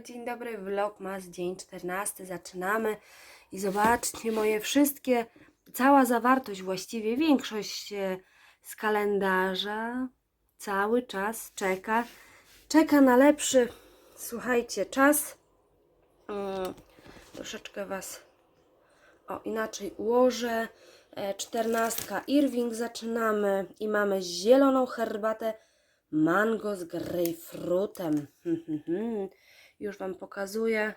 dobry, dzień dobry. Vlogmas, dzień 14. Zaczynamy. I zobaczcie moje wszystkie, cała zawartość, właściwie większość e, z kalendarza cały czas czeka. Czeka na lepszy, słuchajcie, czas. Mm, troszeczkę Was o inaczej ułożę. E, Czternastka Irving zaczynamy i mamy zieloną herbatę mango z grejpfrutem. Już Wam pokazuję.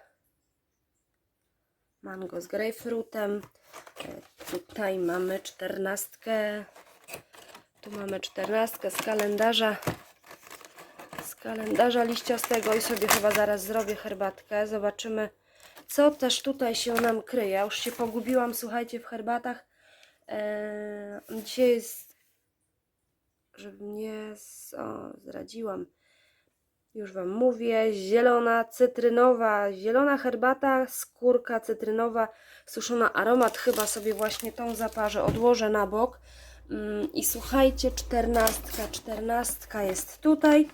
Mango z grejpfrutem. E, Tutaj mamy czternastkę. Tu mamy czternastkę z kalendarza. Z kalendarza liściastego i sobie chyba zaraz zrobię herbatkę. Zobaczymy, co też tutaj się nam kryje. Już się pogubiłam, słuchajcie, w herbatach. Eee, dzisiaj jest żeby nie z... o, zdradziłam. Już Wam mówię, zielona cytrynowa, zielona herbata, skórka cytrynowa, suszona aromat, chyba sobie właśnie tą zaparzę, odłożę na bok. Mm, I słuchajcie, czternastka, czternastka jest tutaj.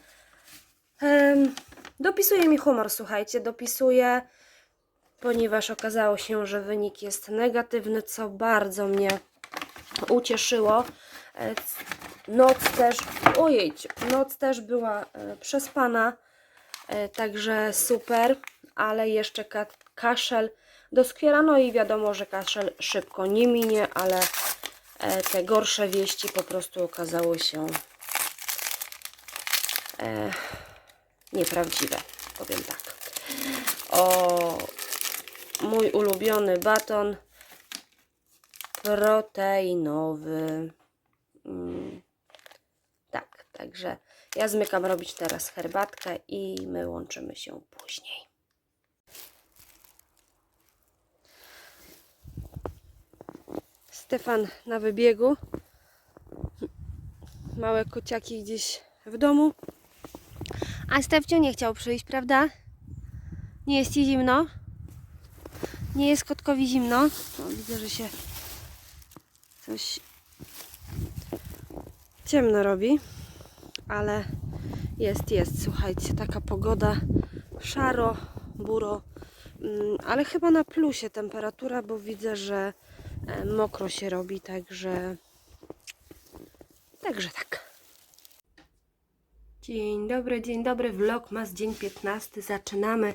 Dopisuje mi humor, słuchajcie, dopisuje, ponieważ okazało się, że wynik jest negatywny, co bardzo mnie ucieszyło. Noc też, ojejcie, noc też była e, przespana, e, także super, ale jeszcze ka kaszel doskwiera, no i wiadomo, że kaszel szybko nie minie, ale e, te gorsze wieści po prostu okazały się nieprawdziwe, powiem tak. O, mój ulubiony baton proteinowy. Mm, także ja zmykam robić teraz herbatkę i my łączymy się później. Stefan na wybiegu. Małe kociaki gdzieś w domu. A Stefcio nie chciał przyjść, prawda? Nie jest ci zimno? Nie jest kotkowi zimno? O, widzę, że się coś ciemno robi, ale jest, jest. Słuchajcie, taka pogoda szaro, buro, mm, ale chyba na plusie temperatura, bo widzę, że e, mokro się robi, także także tak. Dzień dobry, dzień dobry, vlogmas, dzień 15, zaczynamy.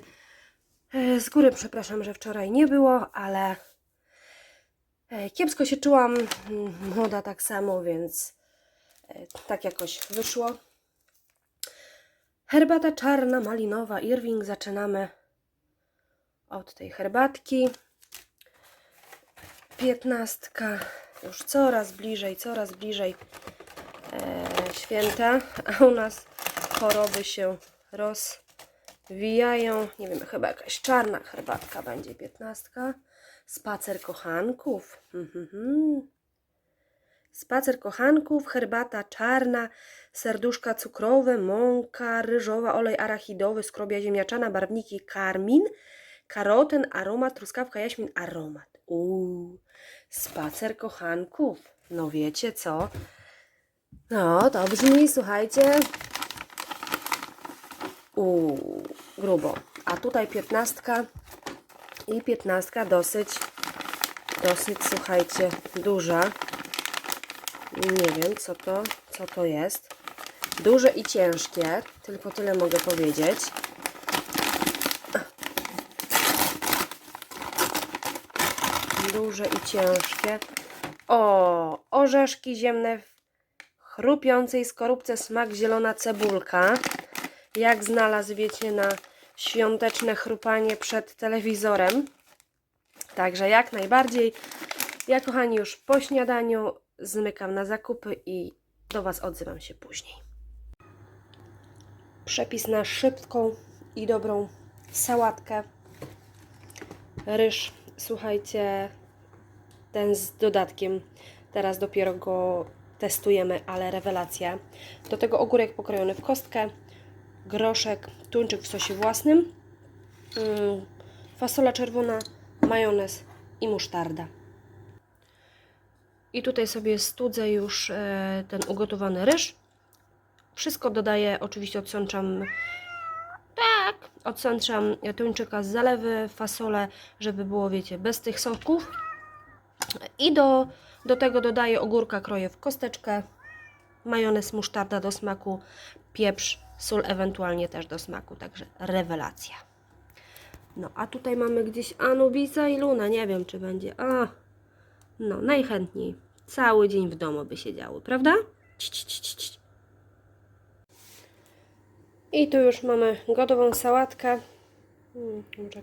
E, Z góry przepraszam, że wczoraj nie było, ale e, kiepsko się czułam, mm, młoda tak samo, więc tak jakoś wyszło. Herbata czarna, malinowa, Irving, zaczynamy od tej herbatki. Piętnastka, już coraz bliżej, coraz bliżej e, święta, a u nas choroby się rozwijają. Nie wiem, chyba jakaś czarna herbatka będzie piętnastka. Spacer kochanków. Mhm. Spacer kochanków, herbata czarna, serduszka cukrowe, mąka ryżowa, olej arachidowy, skrobia ziemniaczana, barwniki karmin, karoten, aromat, truskawka, jaśmin, aromat. Uuu, spacer kochanków. No wiecie co? No, to brzmi, słuchajcie, uuu, grubo. A tutaj piętnastka i piętnastka dosyć, dosyć, słuchajcie, duża. Nie wiem, co to, co to jest. Duże i ciężkie, tylko tyle mogę powiedzieć. Duże i ciężkie. O, orzeszki ziemne w chrupiącej skorupce smak zielona cebulka. Jak znalazł, wiecie, na świąteczne chrupanie przed telewizorem. Także jak najbardziej. Ja, kochani, już po śniadaniu zmykam na zakupy i do Was odzywam się później. Przepis na szybką i dobrą sałatkę. Ryż, słuchajcie, ten z dodatkiem. Teraz dopiero go testujemy, ale rewelacja. Do tego ogórek pokrojony w kostkę, groszek, tuńczyk w sosie własnym, mm, fasola czerwona, majonez i musztarda. I tutaj sobie studzę już e, ten ugotowany ryż. Wszystko dodaję, oczywiście odsączam. tak, odsączam tuńczyka z zalewy, fasolę, żeby było, wiecie, bez tych soków. I do, do tego dodaję ogórka, kroję w kosteczkę, majonez, musztarda do smaku, pieprz, sól ewentualnie też do smaku, także rewelacja. No, a tutaj mamy gdzieś Anubisa i Luna, nie wiem czy będzie, a, no, najchętniej, cały dzień w domu by siedziały, prawda? I tu już mamy gotową sałatkę. Hmm, może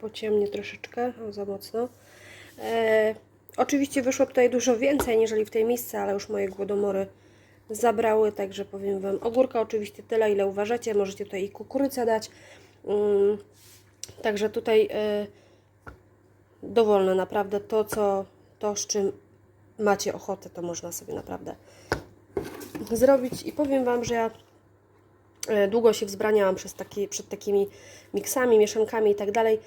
pociemnie troszeczkę, o za mocno. E, oczywiście wyszło tutaj dużo więcej niżeli w tej misce, ale już moje głodomory zabrały, także powiem Wam. Ogórka oczywiście tyle, ile uważacie. Możecie tutaj i kukurydzę dać. Mm, także tutaj e, dowolne naprawdę to, co to, z czym macie ochotę, to można sobie naprawdę zrobić. I powiem Wam, że ja E, Długo się wzbraniałam przez taki, przed takimi miksami, mieszankami i tak dalej,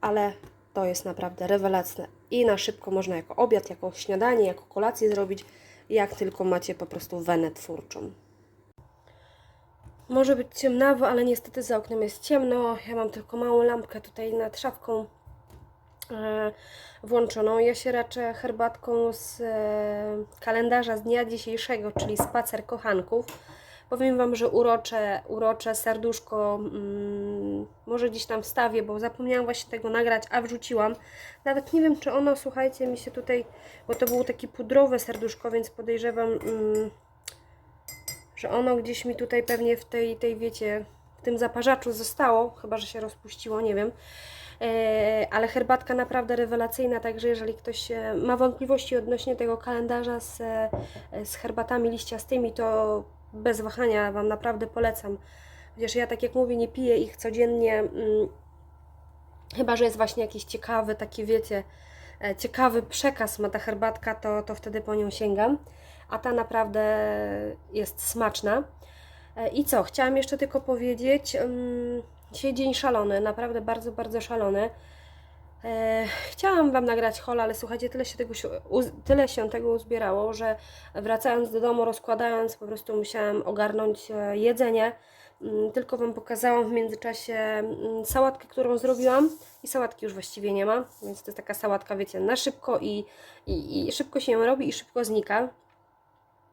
ale to jest naprawdę rewelacyjne. I na szybko można jako obiad, jako śniadanie, jako kolację zrobić, jak tylko macie po prostu wenę twórczą. Może być ciemnawo, ale niestety za oknem jest ciemno. Ja mam tylko małą lampkę tutaj nad szafką włączoną. Ja się raczę herbatką z e, kalendarza z dnia dzisiejszego, czyli spacer kochanków. Powiem Wam, że urocze, urocze serduszko, mm, może gdzieś tam wstawię, bo zapomniałam właśnie tego nagrać, a wrzuciłam. Nawet nie wiem, czy ono, słuchajcie, mi się tutaj, bo to było takie pudrowe serduszko, więc podejrzewam, mm, że ono gdzieś mi tutaj pewnie w tej, tej wiecie, w tym zaparzaczu zostało, chyba, że się rozpuściło, nie wiem. E, ale herbatka naprawdę rewelacyjna, także jeżeli ktoś e, ma wątpliwości odnośnie tego kalendarza z, e, z herbatami liściastymi, to bez wahania Wam naprawdę polecam. Chociaż ja, tak jak mówię, nie piję ich codziennie, mm, chyba że jest właśnie jakiś ciekawy, taki wiecie, ciekawy przekaz ma ta herbatka, to, to wtedy po nią sięgam. A ta naprawdę jest smaczna. I co, chciałam jeszcze tylko powiedzieć, mm, dzisiaj dzień szalony, naprawdę bardzo, bardzo szalony. E, chciałam Wam nagrać hol, ale słuchajcie, tyle się, tego, tyle się tego uzbierało, że wracając do domu, rozkładając, po prostu musiałam ogarnąć e, jedzenie. Mm, Tylko Wam pokazałam w międzyczasie mm, sałatkę, którą zrobiłam i sałatki już właściwie nie ma, więc to jest taka sałatka, wiecie, na szybko i, i, i szybko się ją robi i szybko znika.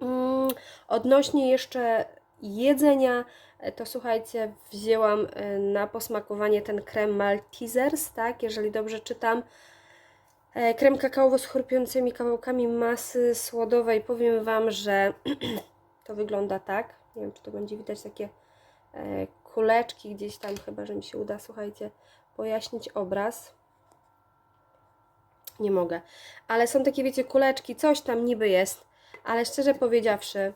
Mm, Odnośnie jeszcze jedzenia, e, to słuchajcie, wzięłam e, na posmakowanie ten krem Maltesers, tak, jeżeli dobrze czytam. E, Krem kakaowo z chrupiącymi kawałkami masy słodowej. Powiem Wam, że to wygląda tak. Nie wiem, czy to będzie widać takie kuleczki gdzieś tam, chyba że mi się uda, słuchajcie, pojaśnić obraz. Nie mogę. Ale są takie, wiecie, kuleczki, coś tam niby jest. Ale szczerze powiedziawszy,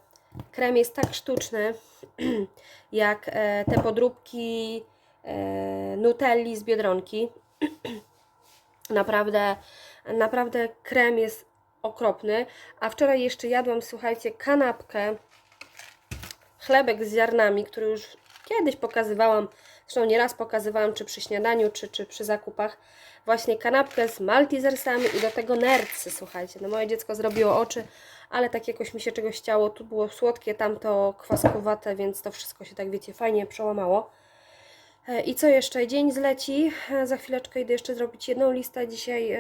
krem jest tak sztuczny, jak e, te podróbki e, Nutelli z Biedronki. Naprawdę, naprawdę krem jest okropny. A wczoraj jeszcze jadłam, słuchajcie, kanapkę, chlebek z ziarnami, który już kiedyś pokazywałam, zresztą nieraz pokazywałam, czy przy śniadaniu, czy, czy przy zakupach, właśnie kanapkę z Maltesersami i do tego nercy, słuchajcie. No moje dziecko zrobiło oczy, ale tak jakoś mi się czegoś chciało. Tu było słodkie, tamto kwaskowate, więc to wszystko się tak, wiecie, fajnie przełamało. E, I co jeszcze? Dzień zleci. E, Za chwileczkę idę jeszcze zrobić jedną listę. Dzisiaj e,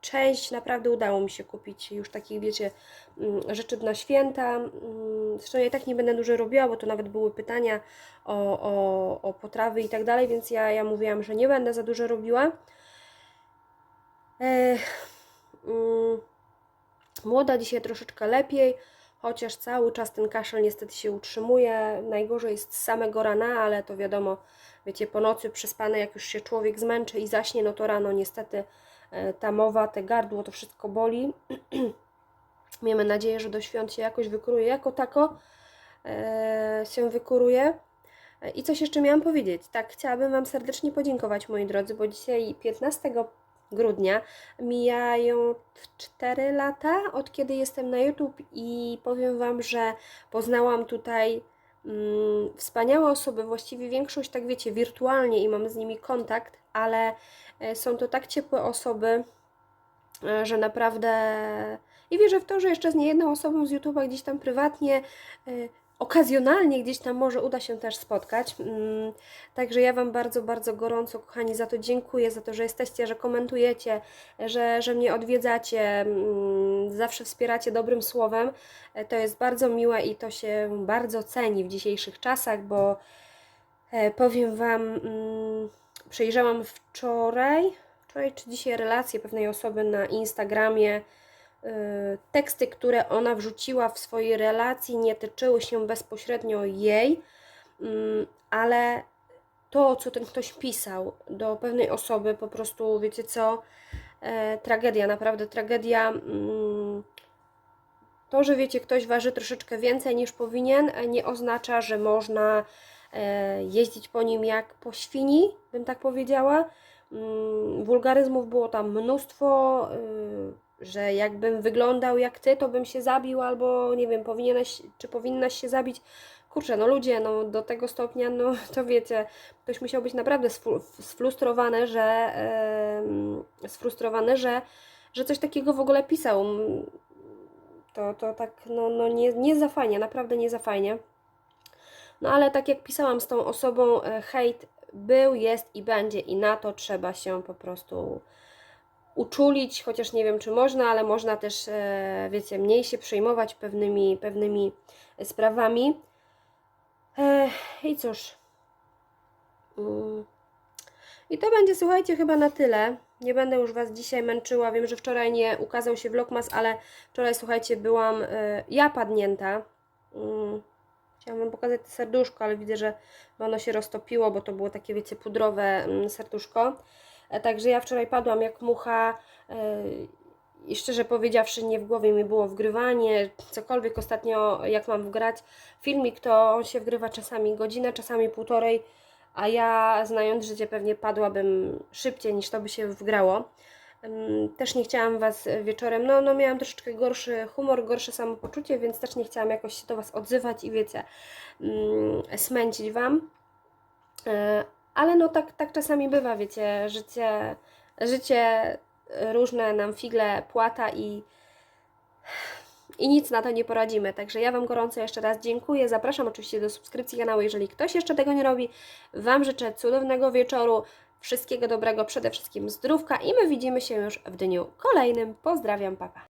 część naprawdę udało mi się kupić już takich, wiecie, mm, rzeczy na święta. Mm, Zresztą ja i tak nie będę dużo robiła, bo to nawet były pytania o, o, o potrawy i tak dalej, więc ja, ja mówiłam, że nie będę za dużo robiła. E, mm, Młoda dzisiaj troszeczkę lepiej, chociaż cały czas ten kaszel niestety się utrzymuje. Najgorzej jest z samego rana, ale to wiadomo, wiecie, po nocy przespane, jak już się człowiek zmęczy i zaśnie, no to rano niestety ta mowa, te gardło, to wszystko boli. Miejmy nadzieję, że do świąt się jakoś wykuruje, jako tako e, się wykuruje. E, I coś jeszcze miałam powiedzieć. Tak, chciałabym Wam serdecznie podziękować, moi drodzy, bo dzisiaj 15 grudnia mijają 4 lata od kiedy jestem na YouTube i powiem Wam, że poznałam tutaj mm, wspaniałe osoby, właściwie większość, tak wiecie, wirtualnie i mam z nimi kontakt, ale e, są to tak ciepłe osoby, e, że naprawdę i wierzę w to, że jeszcze z niejedną osobą z YouTube'a gdzieś tam prywatnie e, okazjonalnie gdzieś tam może uda się też spotkać. Mm, Także ja Wam bardzo, bardzo gorąco, kochani, za to dziękuję, za to, że jesteście, że komentujecie, że, że mnie odwiedzacie, mm, zawsze wspieracie dobrym słowem. E, To jest bardzo miłe i to się bardzo ceni w dzisiejszych czasach, bo e, powiem Wam, mm, przejrzałam wczoraj, wczoraj czy dzisiaj relację pewnej osoby na Instagramie, y, teksty, które ona wrzuciła w swojej relacji, nie tyczyły się bezpośrednio jej, mm, ale to, co ten ktoś pisał do pewnej osoby, po prostu, wiecie co, e, tragedia, naprawdę tragedia. Mm, to, że wiecie, ktoś waży troszeczkę więcej niż powinien, e, nie oznacza, że można jeździć po nim jak po świni, bym tak powiedziała. Mm, Wulgaryzmów było tam mnóstwo, y, że jakbym wyglądał jak ty, to bym się zabił, albo nie wiem, powinieneś, czy powinnaś się zabić. Kurczę, no ludzie, no do tego stopnia, no to wiecie, ktoś musiał być naprawdę sfru- sfrustrowany, że sfrustrowany, że, że coś takiego w ogóle pisał. To, to tak, no, no nie, nie za fajnie, naprawdę nie za fajnie. No ale tak jak pisałam z tą osobą, e, hejt był, jest i będzie i na to trzeba się po prostu uczulić, chociaż nie wiem czy można, ale można też, e, wiecie, mniej się przejmować pewnymi, pewnymi sprawami. E, I cóż. Mm. I to będzie, słuchajcie, chyba na tyle. Nie będę już Was dzisiaj męczyła. Wiem, że wczoraj nie ukazał się vlogmas, ale wczoraj, słuchajcie, byłam ja padnięta. Chciałam Wam pokazać to serduszko, ale widzę, że ono się roztopiło, bo to było takie, wiecie, pudrowe mm, serduszko. E, Także ja wczoraj padłam jak mucha e, i szczerze powiedziawszy nie w głowie mi było wgrywanie, cokolwiek ostatnio jak mam wgrać filmik, to on się wgrywa czasami godzinę, czasami półtorej, a ja znając życie pewnie padłabym szybciej niż to by się wgrało. Też nie chciałam Was wieczorem, no, no miałam troszeczkę gorszy humor, gorsze samopoczucie, więc też nie chciałam jakoś się do Was odzywać i wiecie, ym, smęcić Wam. E, Ale no tak, tak czasami bywa, wiecie, życie, życie różne nam figle płata i, i nic na to nie poradzimy. Także ja Wam gorąco jeszcze raz dziękuję. Zapraszam oczywiście do subskrypcji kanału, jeżeli ktoś jeszcze tego nie robi. Wam życzę cudownego wieczoru, wszystkiego dobrego, przede wszystkim zdrówka i my widzimy się już w dniu kolejnym. Pozdrawiam, papa.